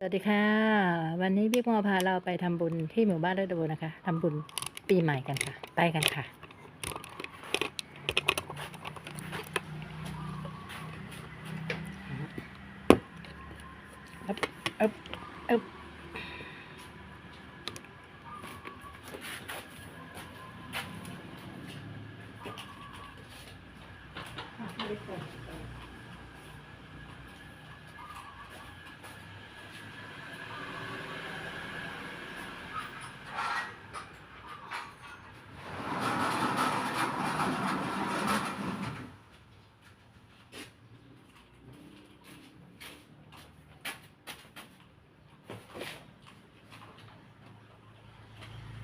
สวัสดีค่ะ วันนี้พี่มอพาเราไปทำบุญที่หมู่บ้านเลิศบุญนะคะทำบุญปีใหม่กันค่ะ ไปกันค่ะ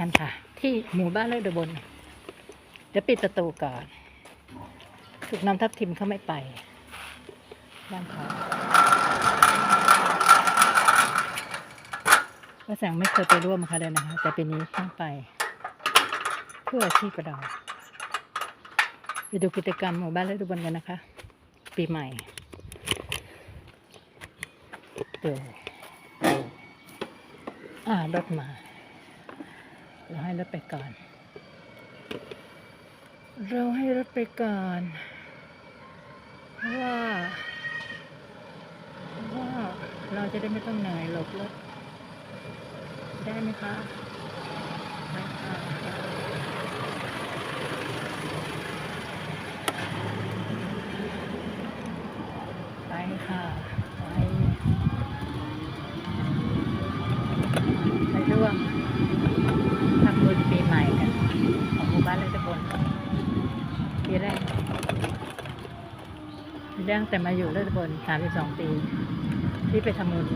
กันค่ะ ที่หมู่บ้านเลิศบุญเดี๋ยวปิดประตูก่อนถูกน้ำทับทิมเขาไม่ไปบ้านเขาว่าแสงไม่เคยไปร่วมค่ะเลยนะคะ แต่ปีนี้ต้องไปเพื่ออาชีพเราไปดูกิจกรรมหมู่บ้านเลิศบุญกันนะคะ ปีใหม่เดี๋ยวอ่ารถมา เราให้รถไปก่อน เราให้รถไปก่อนเพรว่าว่าเราจะได้ไม่ต้องเหนื่อยหลบรถได้ไหมคะได้ค่ะไปค่ะไปไปร่วม ทำบุญปีใหม่กันของหมู่บ้านเลยตะบนปีแรก ปีแรกแต่มาอยู่เลยตะบนสามสิบสองปี ที่ไปทำบุญ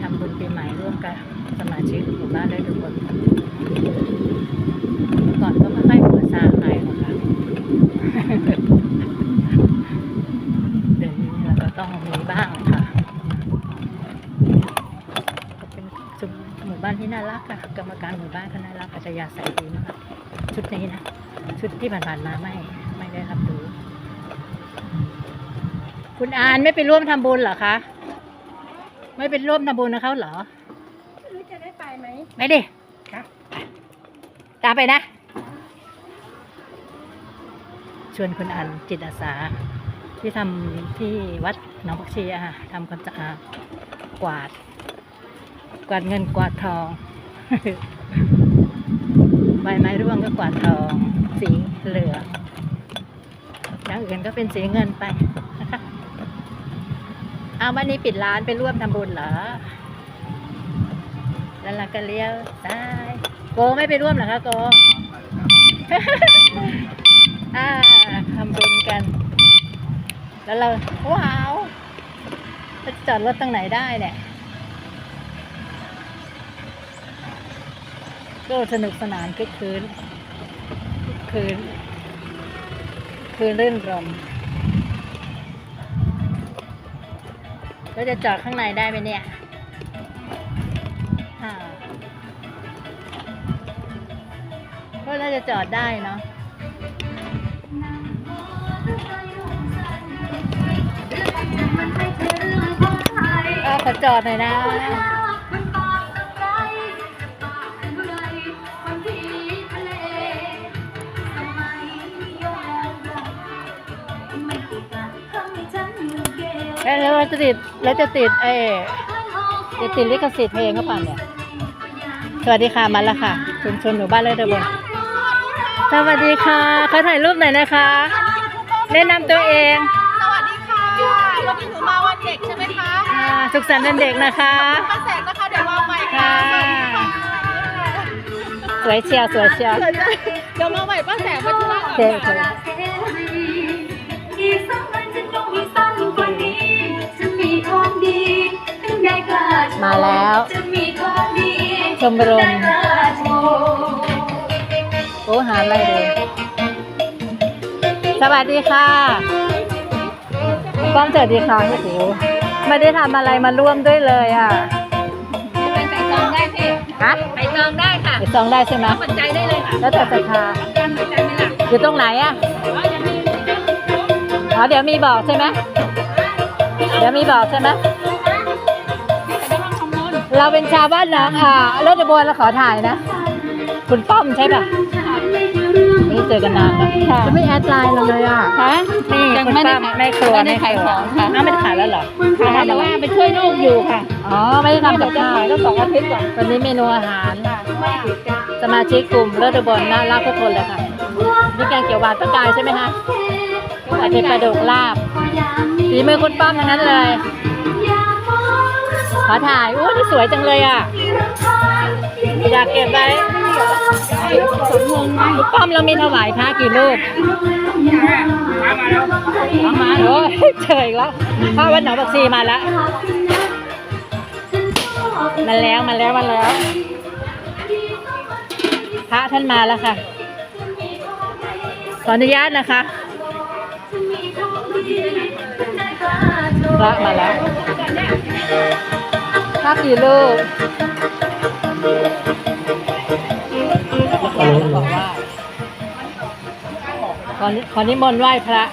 ทำบุญปีใหม่ร่วมกับสมาชิกหมู่บ้านได้ทุกคนก่อนก็ไม่ค่อยหัวซาใครหรอกค่ะเดี๋ยวนี้เราก็ต้องมีบ้างค่ะเป็นชุมหมู่บ้านที่น่ารักค่ะกรรมการหมู่บ้านก็น่ารักอัจฉริยะใส่ดีมากชุดนี้นะชุดที่ผ่านๆมาไม่ไม่ได้ครับ คุณอานไม่ไปร่วมทำบุญเหรอคะ ไม่ไปร่วมทำบุญกับเขาเหรอไม่รู้จะได้ไปไหมไม่ดิครับตามไปนะ ชวนคุณอันจิตอาสา ที่ทำที่วัดหนองผักชีอะค่ะทำความสะอาดกวาด กวาดเงินกวาดทองใบไม้ร่วงก็กวาดทอง สีเหลืองอย่างอื่นก็เป็นสีเงินไปนะคะ เอาวันนี้ปิดร้านไปร่วมทำบุญเหรอ แล้วเราก็เลี้ยวซ้าย โกไม่ไปร่วมเหรอคะโกอ่าทำบุญกัน แล้วเราว้าวเราจะจอดรถตรงไหนได้เนี่ยก็สนุกสนานคึกคืนคึกคืน คืนรื่นรม เราจะจอดข้างในได้ไหมเนี่ยอ่าก็น่าจะจอดได้เนาะขอจอดหน่อยนะ แล้วเราจะติดแล้วจะติดเออจะติดลิขสิทธิ์เพลงก็ป่ะเนี่ยสวัสดีค่ะมาแล้วค่ะชุมชนหมู่บ้านเลิศเดบนสวัสดีค่ะขอถ่ายรูปหน่อยนะคะ แนะนำตัวเองสวัสดีค่ะวันนี้หนูมาวันเด็กใช่ไหมคะอ่าสุขสันต์วันเด็กนะคะป้าแสงนะคะเดี๋ยวมาใหม่ค่ะค่ะสวัสดีค่ะ สวยเชียวสวยเชียว เดี๋ยวมาใหม่ป้าแสงไปธุระโอก่อนเคโมาแล้วจะมีของดีชมรมถึงได้กล้าโชว์โอ้หาอะไรดีสวัสดีค่ะป้อมสวัสดีค่ะพี่ติ๋วไม่ได้ทำอะไรมาร่วมด้วยเลยอะไปใส่ซองได้พี่ฮะใส่ซองได้ค่ะไปซองได้ใช่ไหมปัจจัยได้เลยค่ะแล้วแต่ศรัทธาการปัจจัยไหมล่ะอยู่ตรงไหนอะอ๋อยังมีอ๋อเดี๋ยวมีบอกใช่ไหมเดี๋ยวมีบอกใช่ไหม เราเป็นชาวบ้านนะอ่ารถจะบวนเราขอถ่ายนะ คุณป้อมใช่ป่ะไม่ได้เจอกันนานนะจะไม่แอดไลน์เราเลยอะฮะนี่ยังคุณไม่ได้ป้อมขายไม่ครัวไม่ได้ขายของค่ะอ้าวไม่ได้ขายแล้วเหรอค่ะแต่ว่าไปช่วยลูกอยู่ค่ะ อ๋อ ไม่ได้ทำกับจะข้าวขายก็สองอาทิตย์ก่อนวันนี้เมนูอาหารสมาชิกกลุ่มเลิศอุบลน่ารักทุกคนเลยค่ะนี่แกงเขียวหวานปลากายใช่ไหมคะผัดเผ็ดปลาดุกลาบฝีมือคุณป้อมทั้งนั้นเลย ขอถ่ายอู้นี่สวยจังเลยอะ อยากเก็บไว้คุณป้อมเรามีถวายพระกี่รูปเอามาโอ้ยเจออีกแล้วพระวัดหนองบักซีมาแล้ว มาแล้วมาแล้วมาแล้ว พระท่านมาแล้วค่ะ ขออนุญาตนะคะพระมาแล้ว พระกี่ลูกขอนิขอนิมนต์ไหว้พระ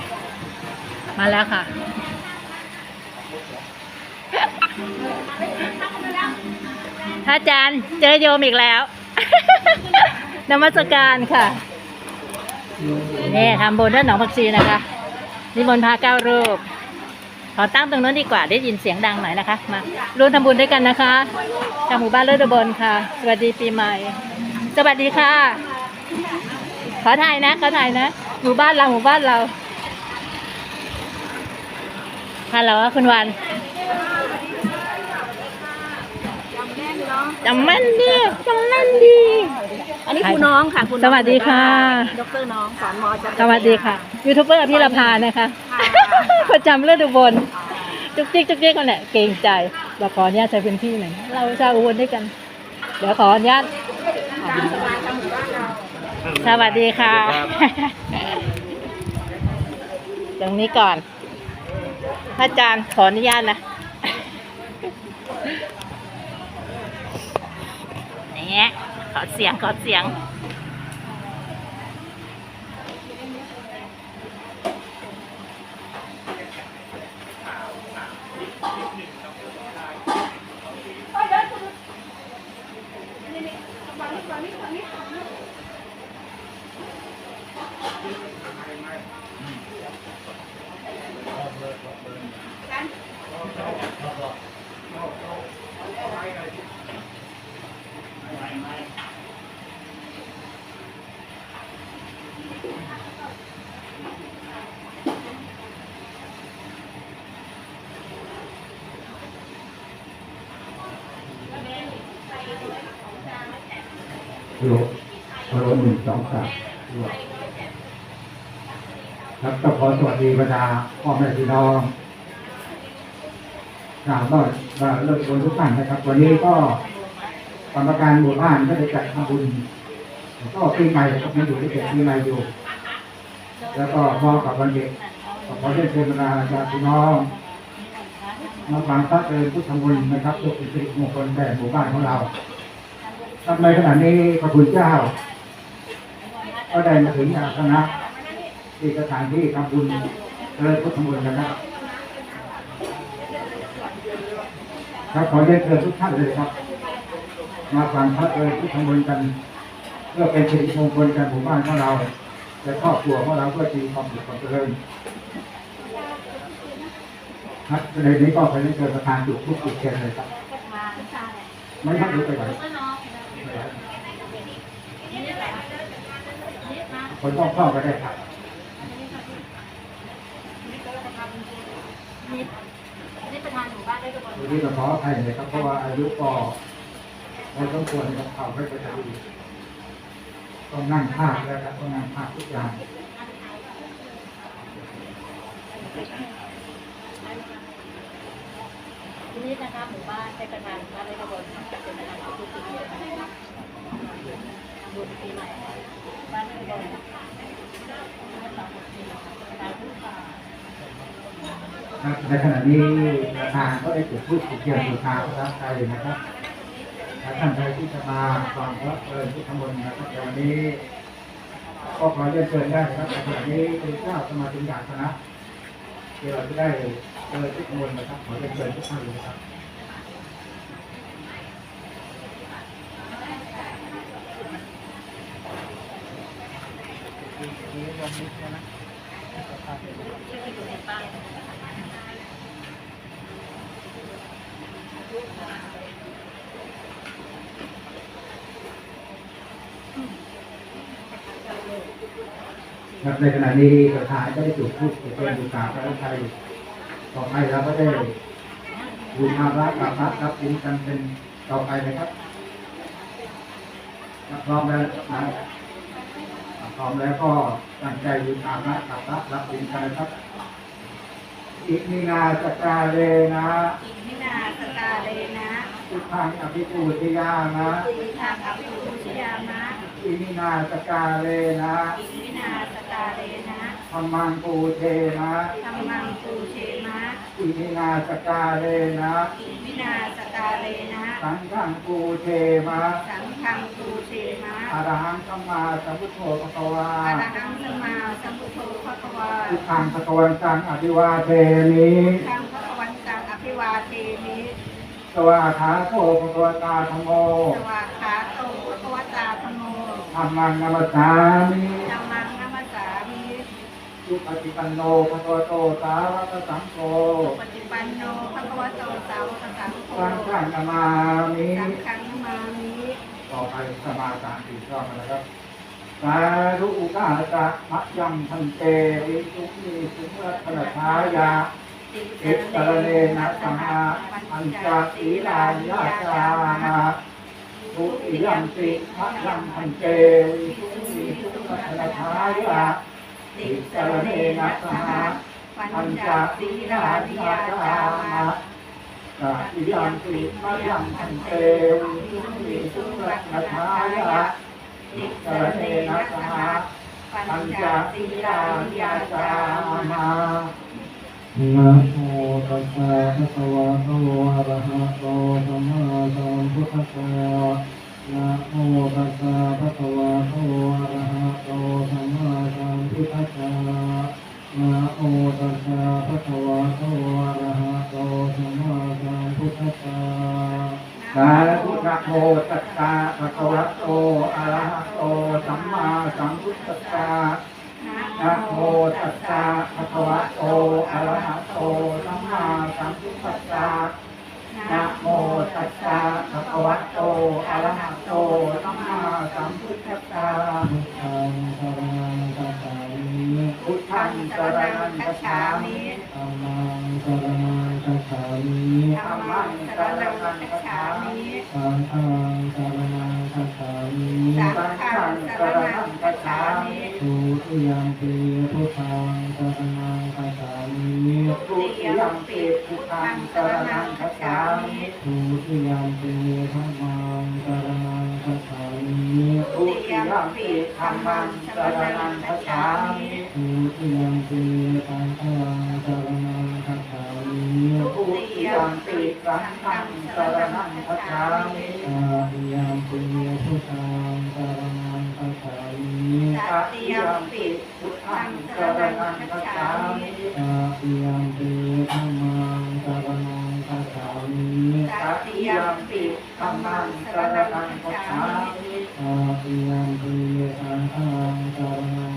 มาแล้วค่ะ พระอาจารย์เจอโยมอีกแล้ว นมัสการค่ะนี่ทำบุญด้านหนองผักชีนะคะ นิมนต์พระเก้ารูป ขอตั้งตรงนั้นดีกว่าได้ยินเสียงดังหน่อยนะคะ มาร่วมทำบุญด้วยกันนะคะจากหมู่บ้านเลิศดบนค่ะ สวัสดีปีใหม่ สวัสดีค่ะ ขอถ่ายนะขอถ่ายนะหมู่บ้านเราหมู่บ้านเราฮัลโหลคุณวัน จำแม่นดิจำแม่นดี อันนี้ครูน้องค่ะครูน้องสวัสดีค่ะ ดรน้องสอนมอจัสวัสดีค่ะยูทูบเบอร์พี่ละพานะคะประจำเลือดอุบลจุกจิกจุกจิกกันแหละเกรงใจเราขออนุญาตใช้พื้นที่หน่อยนะเราชาวอุบลด้วยกัน เดี๋ยวขออนุญาตสวัสดีค่ะตรงนี้ก่อนพระอาจารย์ขออนุญาตนะ งี้ยขอเสียงขอเสียง หนึ่องสามครับก็ขอสวัสดีบรรดาพ่อแม่พี่น้องกล่าวก็ว่าเลิกบนทุกท่านนะครับ วันนี้ก็กรรมการหมู่บ้านก็ได้จัดทำบุญก็ปีใหม่ครับยังอยู่ที่เด็กปีใหม่อยู่ แล้วก็พอกับวันเด็กขอเชิญเชิญบรรดาญาติพี่น้องมาฟังพระเจริญพุทธมนต์นะครับเพื่อเป็นสิริมงคลแก่หมู่บ้านของเราทำในขณะนี้พระคุณเจ้า ก็ได้มาถึงอาสนะที่สถานที่ทำบุญเริ่มพุทธมนต์กันนะครับครับขอเรียนเชิญทุกท่านเลยครับ มาฟังพระเอ่ยพุทธมนต์กันเพื่อเป็นสิริมงคลกันหมู่บ้านของเราและครอบครัวของเราเพื่อจีความสุขความเจริญครับในนี้ก็ขอเรียนเชิญประธานจุดทุกจุดเชิญเลยครับไม่ต้องรู้ไปไหน คคนต้องเข้าก็ได้ครับนี่นี่ประธานหมู่บ้านได้กระบวนวันนี้เราขออภัยเลยครับเพราะว่าอายุก็พอสมควรกับเขาไม่ประจำต้องนั่งภาคแล้วครับต้องนั่งภาคทุกอย่างที่นี่นะคะหมู่บ้านเป็นประธานหมู่บ้านได้กระบวนเป็นประธานของทุกปีดูปีใหม่ ครับในขณะนี้ประธานก็ได้จุดพูดจุดเทียนสุทางพระไทยนะครับท่านใดที่จะมาฟังพระเอิญที่ข้างบนนะครับวันนี้ก็ขอเรียนเชิญได้นะครับในขณะนี้พระเจ้าสมาธิญาณคณะที่เราจะได้เจอที่ข้างบนนะครับขอเรียนเชิญทุกท่านเลยครับ นะครับครับในขณะนี้ประธานได้จุดพูดเทียนสุทาพระไทยต่อไปเราก็ได้บูชาพระกราบพระรับบุญกันเป็นต่อไปนะครับถ้าพร้อมแล้วนะครับ พร้อมแล้วก็ตั้งใจบูชาพระกราบพระรับบุญกันนะครับอิมินาสกาเลนะมินาสกาเลนะทุกทางอภิปูติยานะสีทางอภิปุชยามะอิมินาสกาเลนะอิมินาสกาเลนะธรรมังปูเทนะธรรมังปูเชมะอิมินาสกาเลนะอิมินาส กาเลนะสังฆังปูเทมะสังฆังปูเชมะอรหังสัมมาสัมพุทโธภะคะวาอรหังสมมาสัมพุทโธพระควาทุกทางภะคะวันตังอภิวาเทมิทางพระวันตังอภิวาเทมิสวาขาโตภะคะวตาธรรมโมสวากขาโตพระควตาธรรมโมธรรมังนัมสสามิธัมมังนัมสสามิสุปฏิปันโนภะคะวโตสาวกสังโฆปฏิปันโนพระควโตสาวกสังโฆ สังฆังนามามิสังฆังนามามิต่อไปสมาสามสี่รอบนะครับสาธุอุกาจะมะยังพันเตวิสุมีสุรัตนชายาเอกสรเนนะสัมมาอัญจาสีลายาจามาทุติยัมปิมะยังพันเตวิสุมีสุรัตนชายาเอกสรเนนะสัมมาอัญจาสีลายาจามา ตติยัมปิมะยังพันเตวิสุมีสุรัตนชายาติสรเนนะสหะปัญจศีลานิยาจามานะโมตัสสะภะคะวะโตอะระหะโตสัมมาสัมพุทธัสสะนะโมตัสสะภะคะวะโตอะระหะโตสัมมาสัมพุทธัสสะ นะโมตัสสะภะคะวะโตอะระหะโตสัมมาสัมพุทธัสสะสาธุนะโมตัสสะภะคะวะโตอะระหะโตสัมมาสัมพุทธัสสะนะโมตัสสะภะคะวะโตอะระหะโตสัมมาสัมพุทธัสสะนะโมตัสสะภะคะวะโตอะระหะโตสัมมาสัมพุทธัสสะ พุทธังสรณังคัจฉามิสรนังคัจฉามิธัมมังสรณังคัจฉามิธรรมังสรนังคัจฉามิสังฆังสรณังคัจฉามิสังฆังสรนังคัจฉามิทุติยัมปีพุทธังสรณังคัจฉามิทุติยัมปิพุทธังสรณังคัจฉามิทุติยัมปีธัมมังสรณังคัจฉามิทุติยัมปิธัมมังสรณังคัจฉามิ ทุติยัมปีสังฆังสรณังคัจฉามิทุติยัมปิสังฆังสรณังคัจฉามิอาติยัมปีพุทธังสรณังคัจฉามิตติยัมปิพุทธังสรนังคัจฉามิอาติยัมปีธัมมังสรณังคัจฉามิตติยัมปิธัมมังสรนังคัจฉามิอาติยัมปีสังฆังสรณัง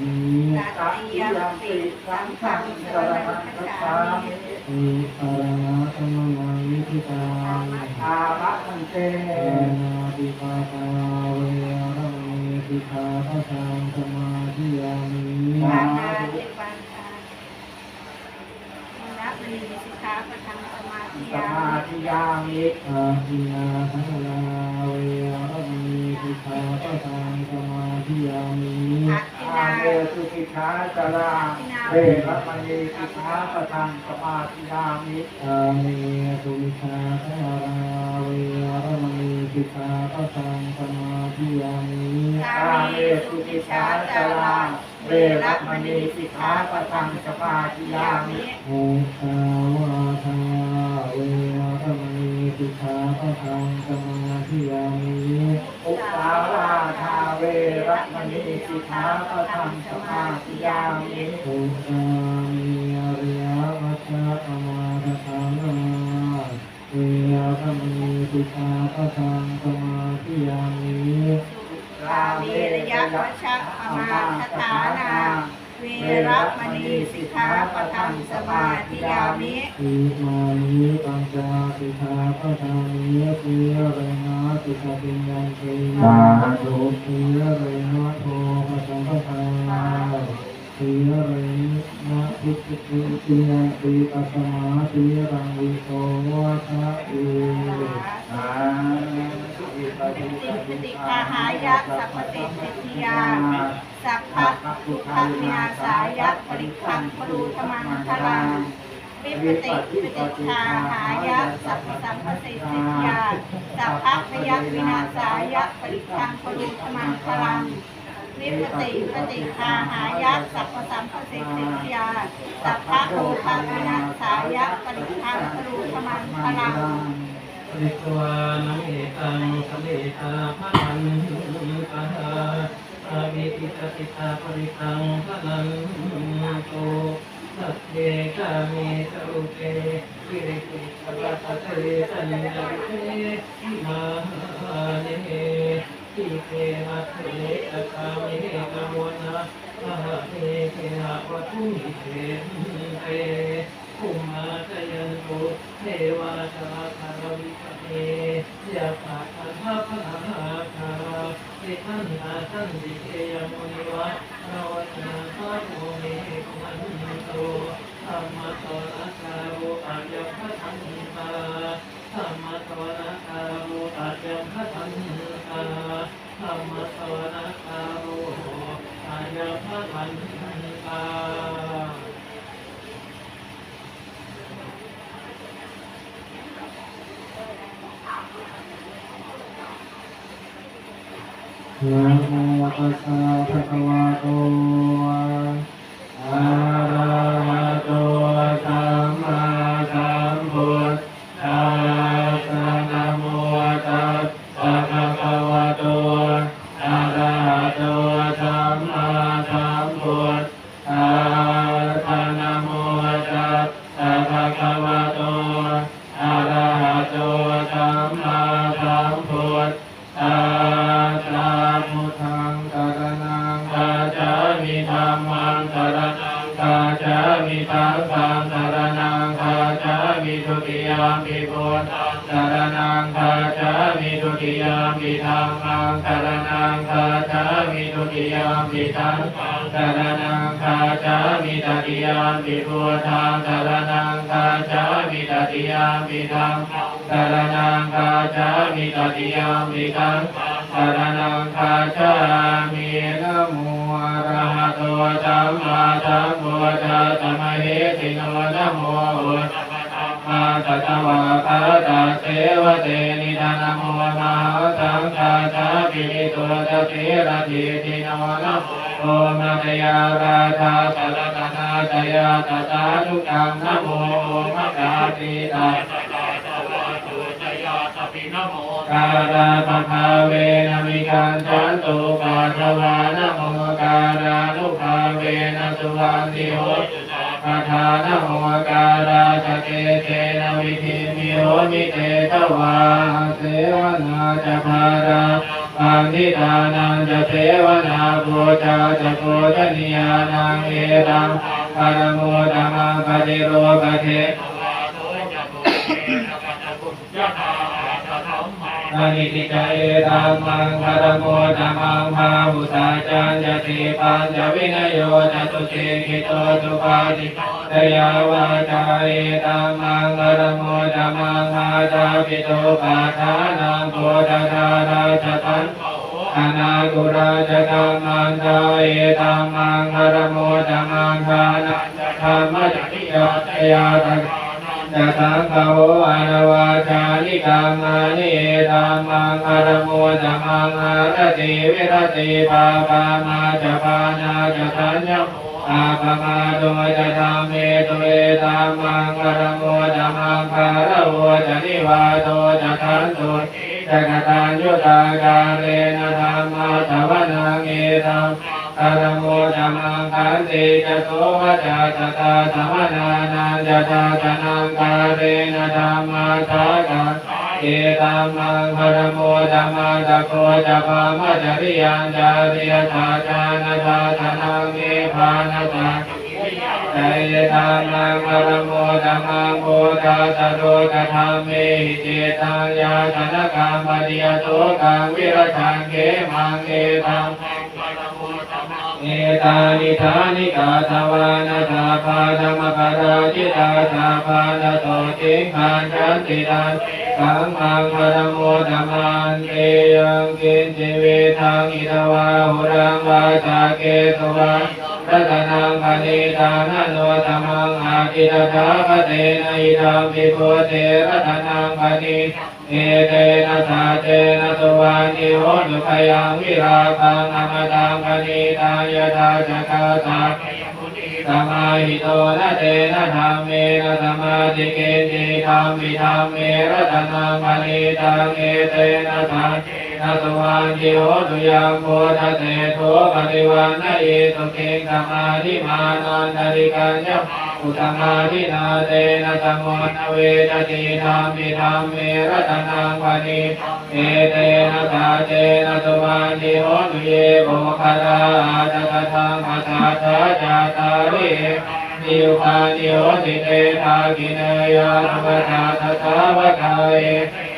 มิตติยัมปิสังฆังสรนังคัจฉามิอิสารณะธรรมังวิธิตังอาระคันเตเนาติปาตาเวรมณีสิกขาปะทังสมาธิยามิปานาติปาตานับมีสิกขาปะทังสมาธิยามามิธิยามิอาทินา จาราเวรมณีสิกขาปะทังสมาธิยามิอาเมสุวิชาทาราเวรมณีสิกขาปะทังสมาธิยามิกาอาเมเวสุสุกิกิชาขาจาจาราราเวเวรรมมณีณีสิสิกกขาขาปะปะทัทังงสสมามาธิธิยายามิมิโอตาวาทาเวรม ณีสิกขาปะทังสมาธิยามิอุปาราธาเวรมณีสิกขาปะทังสมาธิยามิโอตามิอริยมัจจอมาทธังนาเวรมณีสิกขาปะทังสมาธิยามิกาเมระยะวัชะอมาคถานา เวรมณีสิกขาปะทังสมาธิยามิอิมานิปัญจสิกขาปะทังนิสีเรนะสิกขาปิญญังเตสาธุสีเรนะโทภะสัมปทาสีเรนะพุทธิปิญญังติปัสสมาสีรังวิโสวะทะเออาอิ ปิติปปฏิฏิคาหาหายะยะสัพพติติสิทธิยา สัพพะพุทธเมียสายะปริคังปรูธมังคลังวิปติปฏิคาหายะสัพพสัมปสิทธิยา สัพพะพยวินาสายะปริคังปรูธมังคลังวิปติปฏิคาหายะสัพพสัมปสิทธิยาสัพพะโลภวินาสายะปริคังปรูธมังคลัง ปริตวานังเอตังสเลตาพะนันปะหาอาวิติตติตาปริตังพะนันโตสัพเพกามิสรุเปวิริติสวัสเตสัญญาเตอิมาเนทิเตมัทเตตะคามิเอกมวนะมหะเทเทหะวัตุมิเทเต ภูมาจยันตุเทวาชาคารวิปเนยะภาคันภาพนาคาสิทันอาทันติเกยมุนิวะนวัตนาภาโมเมกุมันโตธรรมะตนะคาโรอายัพทันตาธรรมะตนะคาโรอายัพทันตาธรรมะตนะคาโรอายัพทันตา นะโมตัสสะภะคะวะโต รณังคาจามิตติยามิพุทธังสรณังคาจามิตติยามิธัมมังสรณังคาจามิตติยามิธัมมังสรณังคาจามินะโมอะระหะโตสัมมาสัมพุทธัสสะมะเหสิโนนะโม สัตวะคาตาเสวเตนิทานะโมมหาสังฆาชาปิริโตตะเทระติติโนนะโอมะตยาราธาสัลตนาตยาตตาทุกังนะโมโอมะกาติตากาลาปภาเวนะมิการจันตุปัทวานะโมการานุภาเวนะสุวันติโหตุ ทานะโมการาชเกเทนวิธิมิโหมิเตทวาเสวนาจะพาราอันทิตานังจะเสวนาบูชาจะโพชนิยานังเอรังปรโมธรรมังปฏิโรปเท ยะถาอาตธรร มาอานิติจเอตัมมังคารโมตัมมังภาวุตาจันยติปัญจวินโยจตุเตกิโตตุปาติตยาวาจาเอตัมมังคารโมตัมมังภาตาปิโตปาทานังโพธาราชตันอนากุราชธรรมันตาเอตัมมังคารโมตัมมังคานันธรรมจักริยาตยาตัง จะสังฆโหอนวาชาลิกามานิเอตัมมังคารโมตัมมังอารติวิรติปาปามาจะปานาจะสัญญาอาปมาโดจะธรรมเมตุเอตัมมังคารโมตัมมังคารโวจะนิวาโตจะทันตุจักตัญญุตาการเรนธรรมาทวนังเอตัม คารโมธรรมังคันติจะโตวจาจตาธรรมนานันจตาตนังกาเรนะธรรมาทากันเอตัมมังคารโมธรรมาตะโกจะปามะจริยันจาริยธาจานะธาตนังเอภานะตาใจธรรมังคารโมธรรมังโพธาสโรกธรรมเมหิเจตังยาธนกรรมปฏิยโตกังวิรชังเกมังเอตัง ตานิธานิกาทวานาธาพาธรรมปราจิตาสาพาณโตจิงขันจันติตันสังฆังคารโมธรรมันเตยังกินจิเวทังอิทวาหุรังวาจาเกตวารัตนังปณิธานโนธรรมังอาทิตถาปเตนะอิทังปิโพเตรัตนังปณิ เอเตนะสาเตนะสุวานิโหตุขยังวิราคังอมตังปณิทายทาจักาตาสมาหิโตนะเตนะธรรมเมนะสมาธิเกจิธรรมวิธรรมเมรัตนังปณิตังเอเตนะสานะสุวานิโหตุยังโพธเตโทปฏิวันนะเยตุเกงธรรมาธิมานันตริกัญญะ อุตมาทินาเตนะสมนเวทติธรรมิธรรมเมรตนังปณิเอเตนะสาเตนะสุวานิโหตุเยโภคาราจัตถังปัสสะทะจาตารินิวคานิโหติเตทากินยานุปทาทะทาวะคายโอเทาย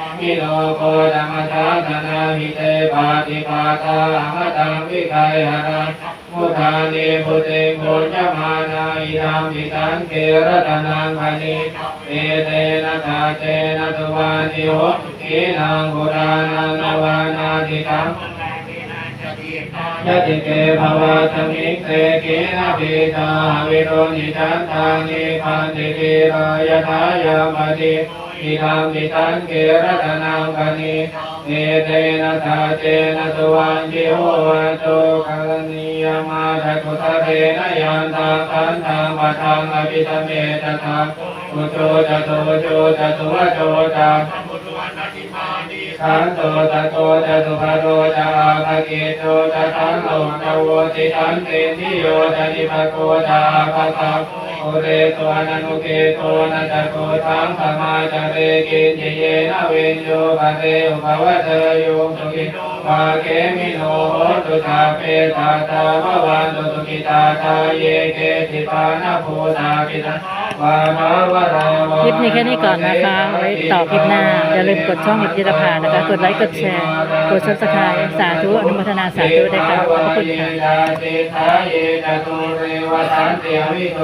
กิโหตุเยโตปโยตามนัสสาทังเอนะนิมิโนโคธรรมสาสนาหิเตปาติปาตาอมตังวิไคหารังมุทานิพุตงโกญมานาอิธรรมิสังเกรตนังปณิเอเตนะสาเตนะสุวานิโหตุเกนังโบรานังนวานาติตังยะติเกภวะสมิเสเกนะเปตาวิโรนิจันทานิพันติเกรายทายามติ อิธรรมิตังเกรตนังกนิเอเตนะสาเจนะสุวันจิโหวะโตกัลนิยมาทะกุตะเรนะยันตังขันธังปะทังอภิธเมตทังอุโจจะโตโจจะตุวะโจจะขันโตตะโตจะสุภโตจะอาภะเกโตจะทันโลจะโวติทันเตนิโยจะนิภะโกจะอาภะตัง โอเรโตอนันุเกโตนะจะโกทังสมาจะเรกินเยเยนะเวนโยภะเรอุภวะเตโยสุขิวาเกมิโนโหตุตาเปตาตาวะวันตุสุขิตาทาเยเกติปานะโพธาปิตาวาภาวราคลิปนี้แค่นี้ก่อนนะคะ ไว้ต่อคลิปหน้า อย่าลืมกดช่องอิทธิรภานะคะ กดไลค์ กดแชร์ กดซับสไครต์สาธุ อนุโมทนาสาธุด้วยค่ะขอบคุณค่ะ